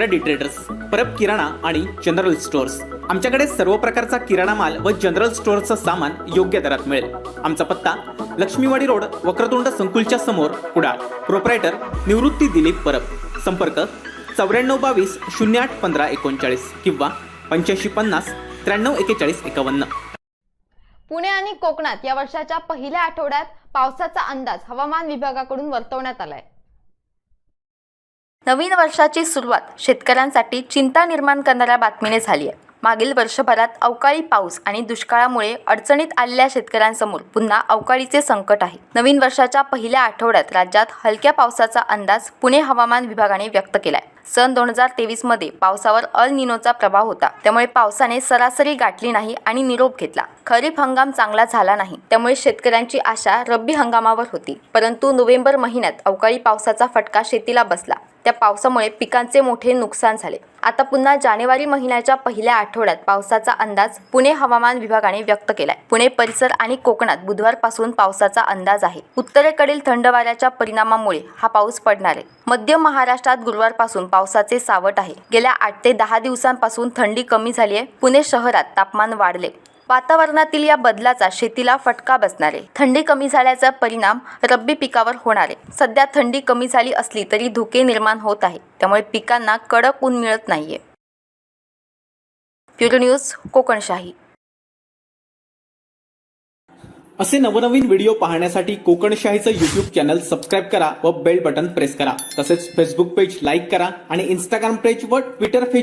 खरडी traders Parab किराणा आणि general stores आमच्याकडे सर्व प्रकारचा किराणा माल व जनरल स्टोअरचं सामान योग्य दरात मिळेल. आमचा पत्ता लक्ष्मीवाडी रोड वक्रतुंड संकुलच्या समोर कुडाळ प्रोप्रायटर निवृत्ती दिलीप परब. संपर्क चौऱ्याण्णव बावीस शून्य आठ पंधरा एकोणचाळीस किंवा पंच्याऐंशी पन्नास त्र्याण्णव एकेचाळीस एकावन्न. पुणे आणि कोकणात या वर्षाच्या पहिल्या आठवड्यात पावसाचा अंदाज हवामान विभागाकडून वर्तवण्यात आलाय. नवीन वर्षाची सुरुवात शेतकऱ्यांसाठी चिंता निर्माण करणाऱ्या बातमीने झाली आहे. मागील वर्षभरात अवकाळी पाऊस आणि दुष्काळामुळे अडचणीत आलेल्या शेतकऱ्यांसमोर पुन्हा अवकाळीचे संकट आहे. नवीन वर्षाच्या पहिल्या आठवड्यात राज्यात हलक्या पावसाचा अंदाज पुणे हवामान विभागाने व्यक्त केलाय. सन दोन हजार तेवीसमध्ये पावसावर अल निनोचा प्रभाव होता. त्यामुळे पावसाने सरासरी गाठली नाही आणि निरोप घेतला. खरीप हंगाम चांगला झाला नाही. त्यामुळे शेतकऱ्यांची आशा रब्बी हंगामावर होती. परंतु नोव्हेंबर महिन्यात अवकाळी पावसाचा फटका शेतीला बसला. त्या पावसामुळे पिकांचे मोठे नुकसान झाले. आता पुन्हा जानेवारी महिन्याच्या पहिल्या आठवड्यात पावसाचा अंदाज पुणे हवामान विभागाने व्यक्त केलाय. पुणे परिसर आणि कोकणात बुधवारपासून पावसाचा अंदाज आहे. उत्तरेकडील थंड वाऱ्याच्या परिणामामुळे हा पाऊस पडणार आहे. मध्य महाराष्ट्रात गुरुवारपासून पावसाचे सावट आहे. गेल्या आठ ते दहा दिवसांपासून थंडी कमी झाली आहे पुणे शहरात तापमान वाढले वातावरणातील या बदलाचा शेतीला फटका बसणार. आहे थंडी कमी झाल्याचा परिणाम रब्बी पिकावर होणार. आहे सध्या थंडी कमी झाली असली तरी धुके निर्माण होत आहे त्यामुळे पिकांना कडक ऊन मिळत नाहीये. Bureau news Kokanshahi. असे नवनवीन व्हिडिओ पाहण्यासाठी कोकणशाहीचं युट्यूब चॅनल सबस्क्राईब करा व बेल बटन प्रेस करा. तसेच फेसबुक पेज लाईक करा आणि इंस्टाग्राम पेज व ट्विटर पेज